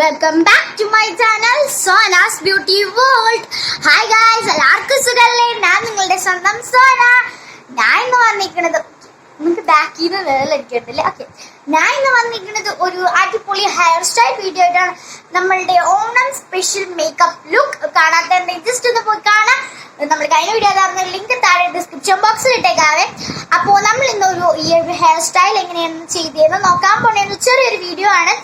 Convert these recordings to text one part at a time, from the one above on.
Welcome back to my channel Sona's beauty world hi guys എല്ലാവർക്കും സുഖല്ലേ? ഞാൻ നിങ്ങളുടെ സ്വന്തം സോന. ഞാൻ ഇന്ന് വന്നിരിക്കുന്നത് നിങ്ങൾക്ക് ബാക്കിൽ നിന്ന് വേലടിക്കണ്ടല്ലേ ഓക്കെ ഞാൻ ഇന്ന് വന്നിരിക്കുന്നത് ഒരു അടിപൊളി ഹെയർ സ്റ്റൈൽ വീഡിയോ ആയിട്ടാണ്. നമ്മളുടെ ഓണം സ്പെഷ്യൽ മേക്കപ്പ് ലുക്ക് കാണാത്ത ജസ്റ്റ് ഒന്ന് പോയി കാണാം. നമ്മൾ കഴിഞ്ഞ വീഡിയോ തരുന്ന ലിങ്ക് താഴെ ഡിസ്ക്രിപ്ഷൻ ബോക്സിൽ ഇട്ടേക്കാവേ. അപ്പോൾ നമ്മൾ ഇന്ന് ഒരു ഈ ഒരു ഹെയർ സ്റ്റൈൽ എങ്ങനെയാണ് ചെയ്തതെന്ന് നോക്കാൻ പോണേന്ന് ചെറിയൊരു വീഡിയോ ആണ്.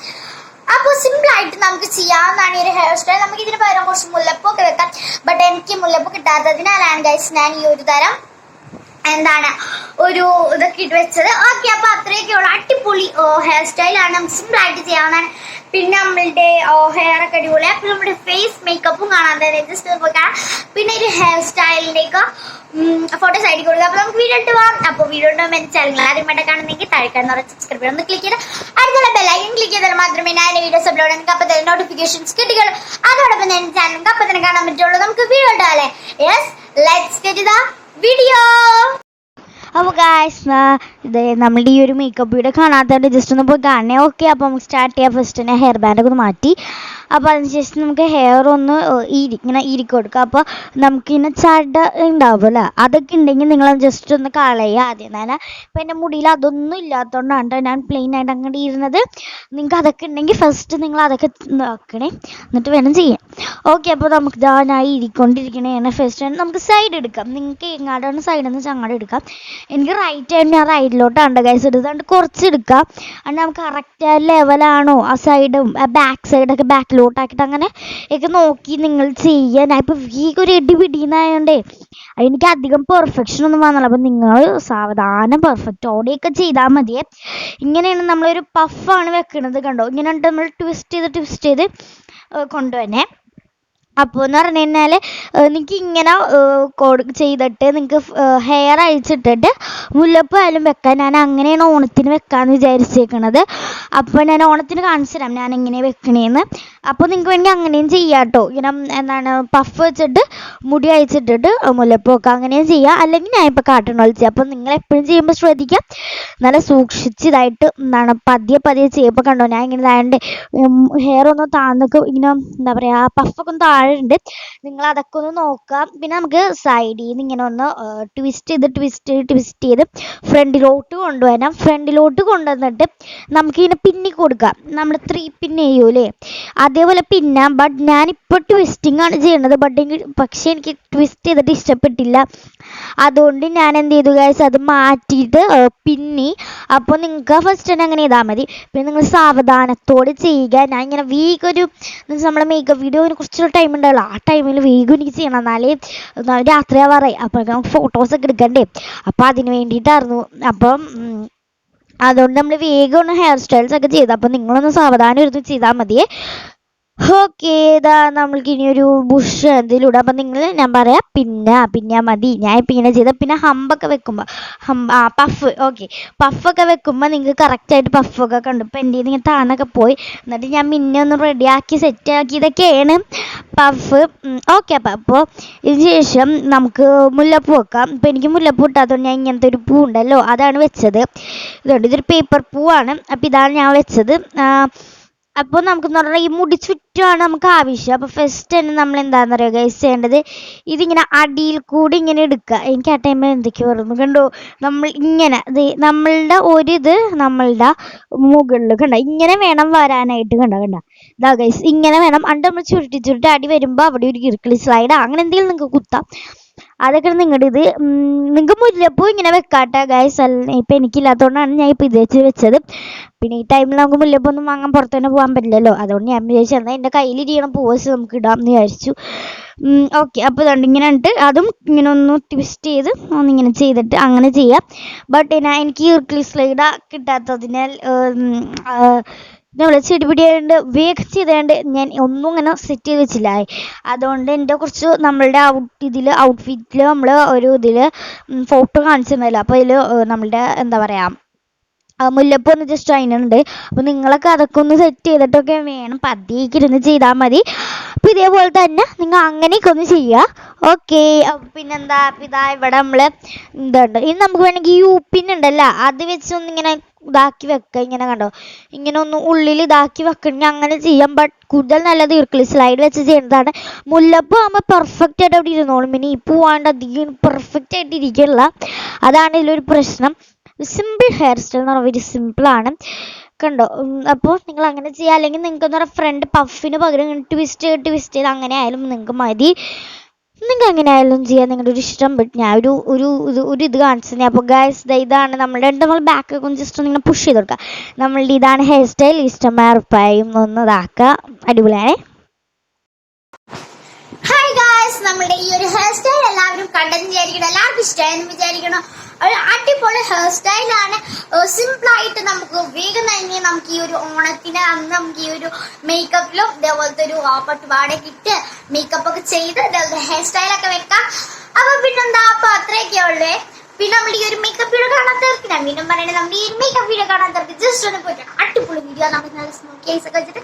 അപ്പോൾ സിമ്പിൾ ആയിട്ട് നമുക്ക് ചെയ്യാവുന്നതാണ് ഈ ഒരു ഹെയർ സ്റ്റൈൽ നമുക്ക് ഇതിന് പകരം കുറച്ച് മുല്ലപ്പൊക്കെ വെക്കാം. ബട്ട് എനിക്ക് മുല്ലപ്പൊ കിട്ടാത്തതിനാലാണ് ഗൈസ് ഞാൻ ഈ ഒരു തരം എന്താണ് ഒരു ഇതൊക്കെ ഇട്ട് വെച്ചത്. ഓക്കെ അപ്പൊ അത്രയൊക്കെ ഉള്ളു അടിപൊളി ഹെയർ സ്റ്റൈലാണ് നമുക്ക് സിമ്പിൾ ആയിട്ട് ചെയ്യാവുന്നതാണ്. പിന്നെ നമ്മളുടെ ഹെയർ ഒക്കെ അടിപൊളി. അപ്പൊ നമ്മുടെ ഫേസ് മേക്കപ്പും കാണാൻ ജസ്റ്റ് പോയി കാണാം. പിന്നെ ഒരു ഹെയർ സ്റ്റൈലിന്റെ ഒക്കെ ഫോട്ടോ സൈഡിൽ കൊടുക്കുക അപ്പൊ നമുക്ക് വീഡിയോ ഇട്ട് പോകാം അപ്പൊ വീഡിയോ ഉണ്ടാകുമ്പോൾ എന്റെ ചാനൽ ആദ്യമായിട്ട് കാണുന്നെങ്കിൽ താഴെ എന്ന് സബ്സ്ക്രൈബ് ഒന്ന് ക്ലിക്ക് ചെയ്ത് അടുത്തുള്ള ബെല്ലൈക്കൻ ക്ലിക്ക് ചെയ്താൽ മാത്രമേ ഞാൻ എന്റെ വീഡിയോസ് അപ്ലോഡ് നിങ്ങൾക്ക് അപ്പൊ തന്നെ നോട്ടിഫിക്കേഷൻസ് കിട്ടുകയുള്ളൂ. അതോടൊപ്പം തന്നെ ചാനൽ അപ്പോൾ തന്നെ കാണാൻ പറ്റുള്ളൂ നമുക്ക് video ഇട്ടാലേ yes let's get the video അപ്പോൾ ഗായ്സ് ഇത് നമ്മളുടെ ഈ ഒരു മേക്കപ്പ് വീഡിയോ കാണാത്തതുകൊണ്ട് ജസ്റ്റ് ഒന്ന് പോയി കാണണേ. ഓക്കെ അപ്പോൾ നമുക്ക് സ്റ്റാർട്ട് ചെയ്യാം. ഫസ്റ്റ് തന്നെ ഹെയർ ബാൻഡൊക്കെ ഒന്ന് മാറ്റി. അപ്പോൾ അതിനുശേഷം നമുക്ക് ഹെയർ ഒന്ന് ഇരി ഇങ്ങനെ ഇരിക്കി കൊടുക്കുക അപ്പോൾ നമുക്കിങ്ങനെ ചട ഉണ്ടാവുമല്ലോ? അതൊക്കെ ഉണ്ടെങ്കിൽ നിങ്ങൾ ജസ്റ്റ് ഒന്ന് കളയുക ആദ്യം. തന്നെ ഇപ്പം എന്റെ മുടിയിൽ അതൊന്നും ഇല്ലാത്തതുകൊണ്ടാണ് ഞാൻ പ്ലെയിൻ ആയിട്ട് അങ്ങോട്ട് ഇരുന്നത്. നിങ്ങൾക്ക് അതൊക്കെ ഉണ്ടെങ്കിൽ ഫസ്റ്റ് നിങ്ങൾ അതൊക്കെ നോക്കണേ. എന്നിട്ട് വേണം ചെയ്യാൻ. ഓക്കെ അപ്പോൾ നമുക്ക് ഇതാ ഞാൻ ഇരിക്കൊണ്ടിരിക്കണേ. ഫസ്റ്റ് നമുക്ക് സൈഡ് എടുക്കാം. നിങ്ങൾക്ക് എങ്ങാടാണ് സൈഡിൽ നിന്ന് ചങ്ങാട് എടുക്കാം. എനിക്ക് റൈറ്റ് ആയിട്ട് ഞാൻ റൈറ്റിലോട്ടാണ് ഗൈസ് എടുത്തതുകൊണ്ട് കുറച്ച് എടുക്കാം. അതുകൊണ്ട് നമുക്ക് കറക്റ്റ് ലെവലാണോ ആ സൈഡും ബാക്ക് സൈഡൊക്കെ ബാക്കിലോട്ടാക്കിയിട്ട് അങ്ങനെ ഒക്കെ നോക്കി നിങ്ങൾ ചെയ്യുക ഞാൻ ഇപ്പോൾ വീക്ക് ഒരു ഇടി പിടിയുന്നതായോണ്ടേ എനിക്ക് അധികം പെർഫെക്ഷൻ ഒന്നും വന്നില്ല. അപ്പം നിങ്ങൾ സാവധാനം പെർഫെക്റ്റോടെയൊക്കെ ചെയ്താൽ മതിയെ ഇങ്ങനെയാണ് നമ്മളൊരു പഫാണ് വെക്കുന്നത് കണ്ടോ? ഇങ്ങനെ നമ്മൾ ട്വിസ്റ്റ് ചെയ്ത് ട്വിസ്റ്റ് ചെയ്ത് കൊണ്ടുവന്നെ അപ്പോൾ എന്ന് പറഞ്ഞു കഴിഞ്ഞാൽ നിങ്ങൾക്ക് ഇങ്ങനെ ചെയ്തിട്ട് നിങ്ങൾക്ക് ഹെയർ അഴിച്ചിട്ടിട്ട് മുല്ലപ്പ് ആയാലും വെക്കാൻ ഞാൻ അങ്ങനെയാണ് ഓണത്തിന് വെക്കാമെന്ന് വിചാരിച്ചേക്കണത്. അപ്പോൾ ഞാൻ ഓണത്തിന് കാണിച്ചു തരാം. ഞാൻ എങ്ങനെ വെക്കണേന്ന്. അപ്പോൾ നിങ്ങൾക്ക് വേണമെങ്കിൽ അങ്ങനെയും ചെയ്യാം കേട്ടോ ഇങ്ങനെ എന്താണ് പഫ് വെച്ചിട്ട് മുടി അഴിച്ചിട്ടിട്ട് മുല്ലപ്പൂ വെക്കാം അങ്ങനെയും ചെയ്യാം. അല്ലെങ്കിൽ ഞാൻ ഇപ്പോൾ കാട്ടണ പോലെ ചെയ്യാം. അപ്പോൾ നിങ്ങൾ എപ്പോഴും ചെയ്യുമ്പോൾ ശ്രദ്ധിക്കാം. നല്ല സൂക്ഷിച്ച് ഇതായിട്ട് എന്താണ് പതിയെ പതിയെ ചെയ്യുമ്പോൾ കണ്ടോ ഞാൻ ഇങ്ങനെ ഇതായതുകൊണ്ട് ഹെയർ ഒന്ന് താന്നൊക്കെ ഇങ്ങനെ എന്താ പറയുക പഫൊക്കെ ഒന്ന് താഴെ ഉണ്ട് നിങ്ങൾ അതൊക്കെ ഒന്ന് നോക്കാം പിന്നെ നമുക്ക് സൈഡിൽ നിന്ന് ഇങ്ങനെ ഒന്ന് ട്വിസ്റ്റ് ചെയ്ത് ട്വിസ്റ്റ് ട്വിസ്റ്റ് ചെയ്ത് ഫ്രണ്ടിലോട്ട് കൊണ്ടുവരാം ഫ്രണ്ടിലോട്ട് കൊണ്ടുവന്നിട്ട് നമുക്കിങ്ങനെ പിന്നി കൊടുക്കാം. നമ്മൾ ത്രീ പിൻ ചെയ്യൂലേ? അതേപോലെ പിന്നെ ബട്ട് ഞാനിപ്പോൾ ട്വിസ്റ്റിംഗ് ആണ് ചെയ്യണത്. ബട്ട് എനിക്ക് പക്ഷേ എനിക്ക് ട്വിസ്റ്റ് ചെയ്തിട്ട് ഇഷ്ടപ്പെട്ടില്ല. അതുകൊണ്ട് ഞാൻ എന്ത് ചെയ്തു ഗൈസ് അത് മാറ്റിയിട്ട് പിന്നി. അപ്പോൾ നിങ്ങൾക്ക് ഫസ്റ്റ് തന്നെ അങ്ങനെ ചെയ്താൽ മതി. പിന്നെ നിങ്ങൾ സാവധാനത്തോടെ ചെയ്യുക. ഞാൻ ഇങ്ങനെ വീക്ക് ഒരു നമ്മളെ മേക്കപ്പ് വീഡിയോന് കുറച്ചൊരു ടൈം ഉണ്ടാവുള്ളൂ ആ ടൈമിൽ വേഗം എനിക്ക് ചെയ്യണം. എന്നാലേ എന്നാ രാത്രി ആവാറായി. അപ്പോൾ നമുക്ക് ഫോട്ടോസൊക്കെ എടുക്കണ്ടേ? അപ്പോൾ അതിന് വേണ്ടിയിട്ടായിരുന്നു. അപ്പം അതുകൊണ്ട് നമ്മൾ വേഗം ഒന്ന് ഹെയർ സ്റ്റൈൽസ് ഒക്കെ ചെയ്തു. അപ്പം നിങ്ങളൊന്ന് സാവധാനം ഇരുന്ന് ചെയ്താൽ മതിയേ. ഓക്കെ ഇതാ നമ്മൾക്ക് ഇനി ഒരു ബുഷ് എന്തിലൂടെ അപ്പം നിങ്ങൾ ഞാൻ പറയാം പിന്നെ പിന്നെ മതി. ഞാൻ ഇപ്പം ഇങ്ങനെ ചെയ്ത പിന്നെ ഹമ്പൊക്കെ വെക്കുമ്പോൾ ഹമ്പ് ആ പഫ് ഓക്കെ പഫൊക്കെ വെക്കുമ്പോൾ നിങ്ങൾക്ക് കറക്റ്റായിട്ട് പഫൊക്കെ കണ്ടു. ഇപ്പം എന്റെ ഇങ്ങനെ താണൊക്കെ പോയി. എന്നിട്ട് ഞാൻ പിന്നെ ഒന്ന് റെഡിയാക്കി സെറ്റ് ആക്കി സെറ്റാക്കിയതൊക്കെയാണ് പഫ് ഓക്കെ അപ്പം അപ്പോൾ ഇതിന് ശേഷം നമുക്ക് മുല്ലപ്പൂ വെക്കാം. ഇപ്പം എനിക്ക് മുല്ലപ്പൂ ഇട്ടാത്തതുകൊണ്ട് ഞാൻ ഇങ്ങനത്തെ ഒരു പൂ ഉണ്ടല്ലോ അതാണ് വെച്ചത്. ഇതുണ്ട് ഇതൊരു പേപ്പർ പൂവാണ്. അപ്പം ഇതാണ് ഞാൻ വെച്ചത്. അപ്പോൾ നമുക്ക് പറഞ്ഞാൽ ഈ മുടി ചുറ്റുമാണ് നമുക്ക് ആവശ്യം. അപ്പോൾ ഫസ്റ്റ് തന്നെ നമ്മൾ എന്താണെന്ന് പറയുക ഗൈസ് ചെയ്യേണ്ടത് ഇതിങ്ങനെ അടിയിൽ കൂടി ഇങ്ങനെ എടുക്കുക. എനിക്ക് ആ ടൈമിൽ എന്തൊക്കെയോ ഓർമ്മ കണ്ടോ? നമ്മൾ ഇങ്ങനെ നമ്മളുടെ ഒരു ഇത് നമ്മളുടെ മുകളിൽ കണ്ട? ഇങ്ങനെ വേണം വരാനായിട്ട് കണ്ട? കണ്ട? ഇതാ ഗൈസ് ഇങ്ങനെ വേണം. അണ്ട് നമ്മൾ ചുരുട്ടി ചുരുട്ടി അടി വരുമ്പോൾ അവിടെ ഒരു കിർക്കിളി സ്ലൈഡ് അങ്ങനെ എന്തെങ്കിലും നിങ്ങൾക്ക് കുത്താം. അതൊക്കെ നിങ്ങളുടെ ഇത് നിങ്ങൾക്ക് മുല്ലപ്പൂ ഇങ്ങനെ വെക്കാട്ടെ ഗൈസ് അല്ല ഇപ്പം എനിക്കില്ലാത്തതുകൊണ്ടാണ് ഞാൻ ഇപ്പോൾ ഇത് വെച്ച് വെച്ചത്. പിന്നെ ഈ ടൈമിൽ നമുക്ക് മുല്ലപ്പൂ ഒന്നും വാങ്ങാൻ പുറത്ത് തന്നെ പോകാൻ പറ്റില്ലല്ലോ. അതുകൊണ്ട് ഞാൻ വിചാരിച്ചു എന്നാൽ എന്റെ കയ്യിലിരിക്കണ പൂവസ് നമുക്ക് ഇടാം എന്ന് വിചാരിച്ചു. ഓക്കെ അപ്പോൾ ഇതുണ്ട് ഇങ്ങനെ ഉണ്ട് അതും ഇങ്ങനെ ഒന്ന് ട്വിസ്റ്റ് ചെയ്ത് ഒന്നിങ്ങനെ ചെയ്തിട്ട് അങ്ങനെ ചെയ്യാം. ബട്ട് ഞാൻ എനിക്ക് ഇർക്കിളി സ്ലൈഡ് കിട്ടാത്തതിനാൽ നമ്മൾ പിടിയായതുകൊണ്ട് വേഗം ചെയ്തുകൊണ്ട് ഞാൻ ഒന്നും ഇങ്ങനെ സെറ്റ് ചെയ്ത് വെച്ചില്ല. അതുകൊണ്ട് എന്റെ കുറച്ച് നമ്മളുടെ ഔട്ട് ഇതിൽ ഔട്ട്ഫിറ്റിൽ നമ്മൾ ഒരു ഇതിൽ ഫോട്ടോ കാണിച്ചിരുന്നല്ലോ അപ്പോൾ ഇതിൽ നമ്മളുടെ എന്താ പറയുക മുല്ലപ്പൂ ഒന്ന് ജസ്റ്റ് അതിനുണ്ട് അപ്പോൾ നിങ്ങളൊക്കെ അതൊക്കെ ഒന്ന് സെറ്റ് ചെയ്തിട്ടൊക്കെ വേണം പതിയേക്കിരുന്ന് ചെയ്താൽ മതി. അപ്പോൾ ഇതേപോലെ തന്നെ നിങ്ങൾ അങ്ങനെയൊക്കെ ഒന്ന് ചെയ്യുക. ഓക്കെ പിന്നെന്താ ഇതാ ഇവിടെ നമ്മൾ എന്തുണ്ട് ഇനി നമുക്ക് വേണമെങ്കിൽ യു പിൻ ഉണ്ടല്ലോ അത് വെച്ച് ഒന്നിങ്ങനെ ഇതാക്കി വെക്കുക. ഇങ്ങനെ കണ്ടോ? ഇങ്ങനെ ഒന്ന് ഉള്ളിൽ ഇതാക്കി വെക്കണമെങ്കിൽ അങ്ങനെ ചെയ്യാം. ബട്ട് കൂടുതൽ നല്ലത് ഇർക്കിളി സ്ലൈഡ് വെച്ച് ചെയ്യുന്നതാണ്. മുല്ലപ്പൂ ആകുമ്പോൾ പെർഫെക്റ്റ് ആയിട്ട് അവിടെ ഇരുന്നോളും. പിന്നെ ഈ പൂവാണ്ട് അധികം പെർഫെക്റ്റ് ആയിട്ട് ഇരിക്കില്ല. അതാണ് ഇതിലൊരു പ്രശ്നം. സിമ്പിൾ ഹെയർ സ്റ്റൈൽ എന്ന് പറഞ്ഞാൽ വെരി സിമ്പിളാണ് കണ്ടോ? അപ്പോൾ നിങ്ങൾ അങ്ങനെ ചെയ്യുക അല്ലെങ്കിൽ നിങ്ങൾക്ക് എന്ന് പറയുക ഫ്രണ്ട് പഫിന് പകരം ട്വിസ്റ്റ് ട്വിസ്റ്റ് ചെയ്ത് അങ്ങനെ ആയാലും നിങ്ങൾക്ക് മതി. നിങ്ങൾക്ക് എങ്ങനെ ആയാലും ചെയ്യാം നിങ്ങളുടെ ഒരു ഇഷ്ടം ബട്ട് ഞാൻ ഒരു ഒരു ഇത് ഒരു ഇത് കാണിച്ചത് അപ്പോൾ ഗൈസ് ഇതാണ് നമ്മളുടെ നമ്മൾ ബാക്ക് ഒന്ന് ജസ്റ്റ് ഒന്ന് പുഷ് ചെയ്ത് കൊടുക്കുക നമ്മളുടെ ഇതാണ് ഹെയർ സ്റ്റൈൽ ഇഷ്ടമായ ഉറപ്പായും ഒന്ന് അടിപൊളിയാണേ? നമ്മുടെ ഈ ഒരു ഹെയർ സ്റ്റൈൽ എല്ലാവരും കണ്ടെന്ന് വിചാരിക്കണം എല്ലാവർക്കും ഇഷ്ടമായെന്ന് വിചാരിക്കണം. ഒരു അടിപൊളി ഹെയർ സ്റ്റൈലാണ് സിമ്പിളായിട്ട് നമുക്ക് വേഗം തന്നെ നമുക്ക് ഈ ഒരു ഓണത്തിന് അന്ന് നമുക്ക് ഈ ഒരു മേക്കപ്പിലും ഇതേപോലത്തെ ഒരു പട്ടുപാടൊക്കെ ഇട്ട് മേക്കപ്പ് ഒക്കെ ചെയ്ത് ഇതേപോലത്തെ ഹെയർ സ്റ്റൈലൊക്കെ വെക്കാം. അപ്പൊ പിന്നെന്താ അപ്പൊ അത്രയൊക്കെ ഉള്ളേ. പിന്നെ നമ്മൾ ഈ ഒരു മേക്കപ്പ് വീഡിയോ കാണാൻ ഞാൻ വീണ്ടും പറയണേ നമ്മൾ ഈ മേക്കപ്പ് വീഡിയോ കാണാൻ കാണാത്തവർക്ക് ജസ്റ്റ് ഒന്ന് പോയിട്ട് അടിപൊളി വീഡിയോ നമുക്ക് നല്ല സ്മോക്ക് ഒക്കെ വെച്ചിട്ട്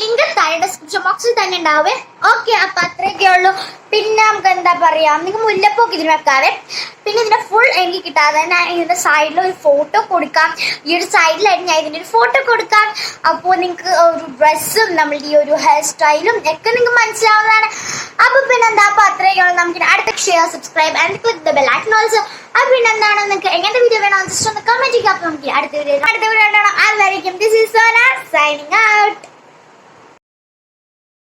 ലിങ്ക് താഴെ ഡിസ്ക്രിപ്ഷൻ ബോക്സിൽ തന്നെ ഉണ്ടാവേ. ഓക്കെ അപ്പൊ അത്രയൊക്കെ ഉള്ളൂ. പിന്നെ നമുക്ക് എന്താ പറയാ? നിങ്ങൾ മുല്ലപ്പൊക്കെ ഇതിന് വെക്കാതെ പിന്നെ ഇതിന്റെ ഫുൾ എനിക്ക് കിട്ടാതെ ഞാൻ ഇതിന്റെ സൈഡിൽ ഒരു ഫോട്ടോ കൊടുക്കാം. ഈ ഒരു സൈഡിലായിട്ട് ഞാൻ ഇതിന്റെ ഒരു ഫോട്ടോ കൊടുക്കാം. അപ്പോൾ നിങ്ങൾക്ക് ഒരു ഡ്രസ്സും നമ്മളുടെ ഈ ഒരു ഹെയർ സ്റ്റൈലും ഒക്കെ നിങ്ങൾക്ക് മനസ്സിലാവുന്നതാണ്. അപ്പൊ പിന്നെ എന്താ? അപ്പൊ അത്രയൊക്കെ ഉള്ളൂ. നമുക്ക് അടുത്ത share subscribe and click the bell icon also അപ്പൊ പിന്നെ എന്താണ്? നിങ്ങൾക്ക് എങ്ങനത്തെ വീഡിയോ വേണോ ജസ്റ്റ് ഒന്ന് കമന്റ് ചെയ്യുക അപ്പൊ നമുക്ക് അടുത്ത വീഡിയോ അടുത്ത വീഡിയോ ഉണ്ടാവണം അതായിരിക്കും this is Sona signing out